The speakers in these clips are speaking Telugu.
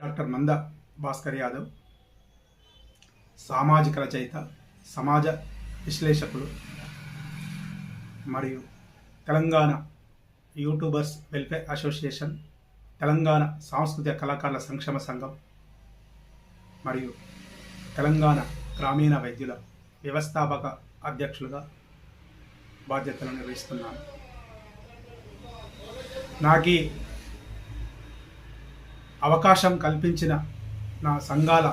డాక్టర్ మంద భాస్కర్ యాదవ్ సామాజిక రచయిత సమాజ విశ్లేషకులు మరియు Telangana YouTubers welfare association Telangana సాంస్కృతిక కళాకారుల సంక్షేమ సంఘం మరియు తెలంగాణ గ్రామీణ వైద్యుల వ్యవస్థాపక అధ్యక్షులుగా బాధ్యతలు నిర్వహిస్తున్నాను. నాకు అవకాశం కల్పించిన నా సంఘాల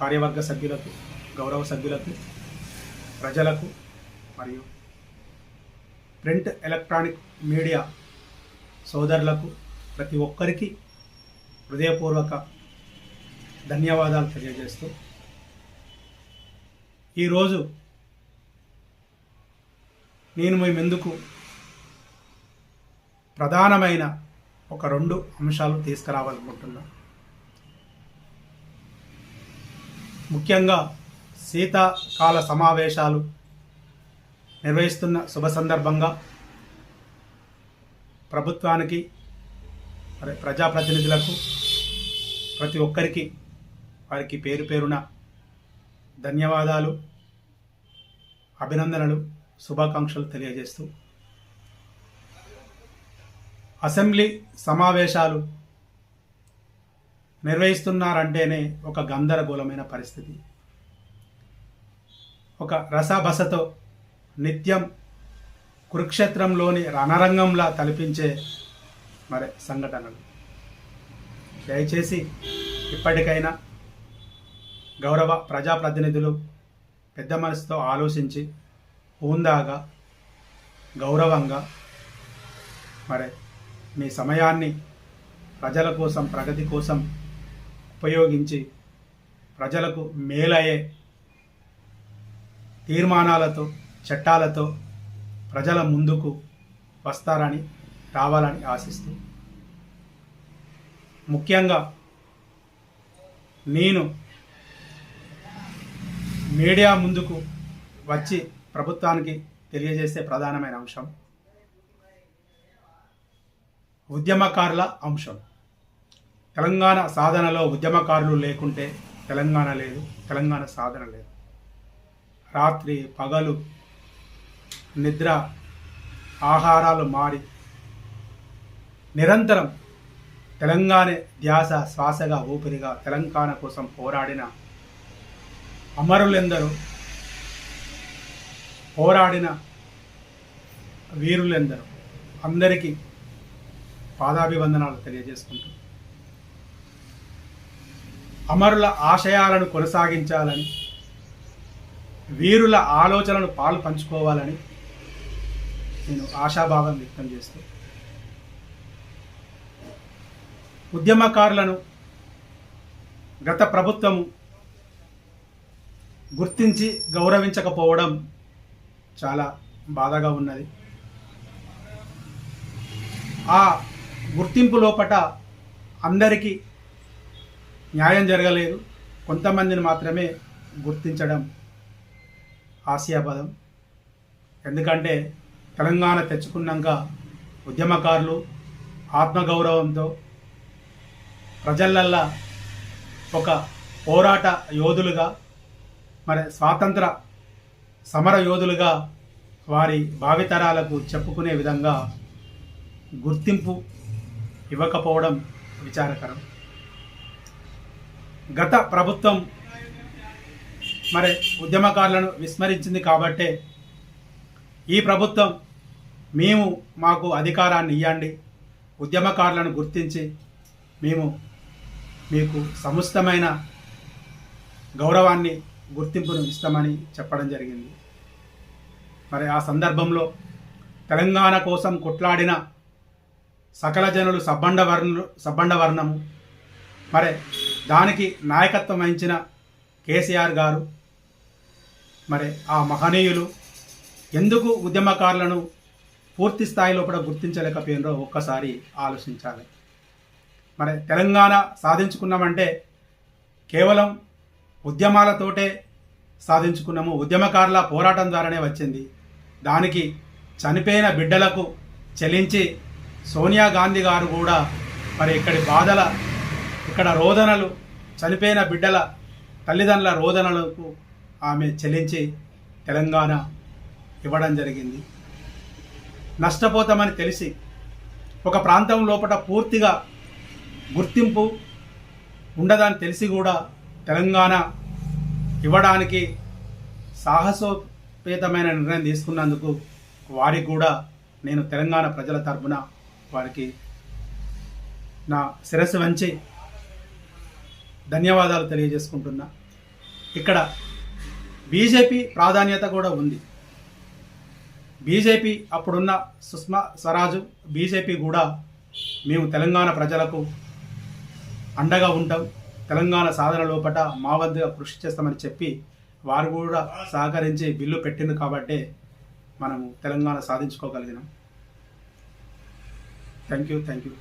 కార్యవర్గ సభ్యులకు గౌరవ సభ్యులకు ప్రజలకు మరియు ప్రింట్ ఎలక్ట్రానిక్ మీడియా సోదరులకు ప్రతి ఒక్కరికి హృదయపూర్వక ధన్యవాదాలు తెలియజేస్తూ ఈరోజు నేను మేమెందుకు ప్రధానమైన ఒక రెండు అంశాలు తీసుకురావాలనుకుంటున్నా. ముఖ్యంగా శీతాకాల సమావేశాలు నిర్వహిస్తున్న శుభ సందర్భంగా ప్రభుత్వానికి ప్రజాప్రతినిధులకు ప్రతి ఒక్కరికి వారికి పేరు పేరున ధన్యవాదాలు అభినందనలు శుభాకాంక్షలు తెలియజేస్తూ అసెంబ్లీ సమావేశాలు నిర్వహిస్తున్నారంటేనే ఒక గందరగోళమైన పరిస్థితి. ఒక రసభసతో నిత్యం కురుక్షేత్రంలోని రణరంగంలా తలపించే మరి సంఘటనలు. దయచేసి ఇప్పటికైనా గౌరవ ప్రజాప్రతినిధులు పెద్ద మనసుతో ఆలోచించి హూందాగా గౌరవంగా మరి మీ సమయాన్ని ప్రజల కోసం ప్రగతి కోసం ఉపయోగించి ప్రజలకు మేలయ్యే తీర్మానాలతో చట్టాలతో ప్రజల ముందుకు వస్తారని రావాలని ఆశిస్తూ ముఖ్యంగా నేను మీడియా ముందుకు వచ్చి ప్రభుత్వానికి తెలియజేసే ప్రధానమైన అంశం ఉద్యమకారుల అంశం. తెలంగాణ సాధనలో ఉద్యమకారులు లేకుంటే తెలంగాణ లేదు తెలంగాణ సాధన లేదు. రాత్రి పగలు నిద్ర ఆహారాలు మారి నిరంతరం తెలంగాణ ధ్యాస శ్వాసగా ఊపిరిగా తెలంగాణ కోసం పోరాడిన అమరులెందరూ పోరాడిన వీరులెందరూ అందరికీ పాదాభివందనాలు తెలియజేసుకుంటూ. అమరుల ఆశయాలను కొనసాగించాలని వీరుల ఆలోచనను పాలు పంచుకోవాలని నేను ఆశాభావం వ్యక్తం చేస్తూ. ఉద్యమకారులను గత ప్రభుత్వము గుర్తించి గౌరవించకపోవడం చాలా బాధగా ఉన్నది. ఆ గుర్తింపు లోపట అందరికీ న్యాయం జరగలేదు. కొంతమందిని మాత్రమే గుర్తించడం హాస్యాపదం ఎందుకంటే తెలంగాణ తెచ్చుకున్నాక ఉద్యమకారులు ఆత్మగౌరవంతో ప్రజలల్లా ఒక పోరాట యోధులుగా మరి స్వాతంత్ర సమర యోధులుగా వారి భావితరాలకు చెప్పుకునే విధంగా గుర్తింపు ఇవ్వకపోవడం విచారకరం. గత ప్రభుత్వం మరి ఉద్యమకారులను విస్మరించింది కాబట్టే ఈ ప్రభుత్వం మేము మాకు అధికారాన్ని ఇవ్వండి ఉద్యమకారులను గుర్తించి మేము మీకు సముచితమైన గౌరవాన్ని గుర్తింపును ఇస్తామని చెప్పడం జరిగింది. మరి ఆ సందర్భంలో తెలంగాణ కోసం కొట్లాడిన సకల జనులు సబ్బండ వర్ణులు సబ్బండ వర్ణము. మరి దానికి నాయకత్వం వహించిన కేసీఆర్ గారు మరి ఆ మహనీయులు ఎందుకు ఉద్యమకారులను పూర్తి స్థాయిలో కూడా గుర్తించలేకపోయినో ఒక్కసారి ఆలోచించాలి. మరి తెలంగాణ సాధించుకున్నామంటే కేవలం ఉద్యమాలతోటే సాధించుకున్నాము. ఉద్యమకారుల పోరాటం ద్వారానే వచ్చింది. దానికి చనిపోయిన బిడ్డలకు చెల్లించి సోనియా గాంధీ గారు కూడా మరి ఇక్కడి బాధల ఇక్కడ రోదనలు చనిపోయిన బిడ్డల తల్లిదండ్రుల రోదనలకు ఆమె చెల్లించి తెలంగాణ ఇవ్వడం జరిగింది. నష్టపోతామని తెలిసి ఒక ప్రాంతం లోపల పూర్తిగా గుర్తింపు ఉండదని తెలిసి కూడా తెలంగాణ ఇవ్వడానికి సాహసోపేతమైన నిర్ణయం తీసుకున్నందుకు వారికి కూడా నేను తెలంగాణ ప్రజల తరపున వారికి నా శిరస్సు వంచి ధన్యవాదాలు తెలియజేసుకుంటున్నా. ఇక్కడ బీజేపీ ప్రాధాన్యత కూడా ఉంది. బీజేపీ అప్పుడున్న సుష్మా స్వరాజు బీజేపీ కూడా మేము తెలంగాణ ప్రజలకు అండగా ఉంటాం. తెలంగాణ సాధన లోపల మా వద్దగా కృషి చేస్తామని చెప్పి వారు కూడా సహకరించి బిల్లు పెట్టింది కాబట్టే మనము Telangana సాధించుకోగలిగినాం. thank you thank you.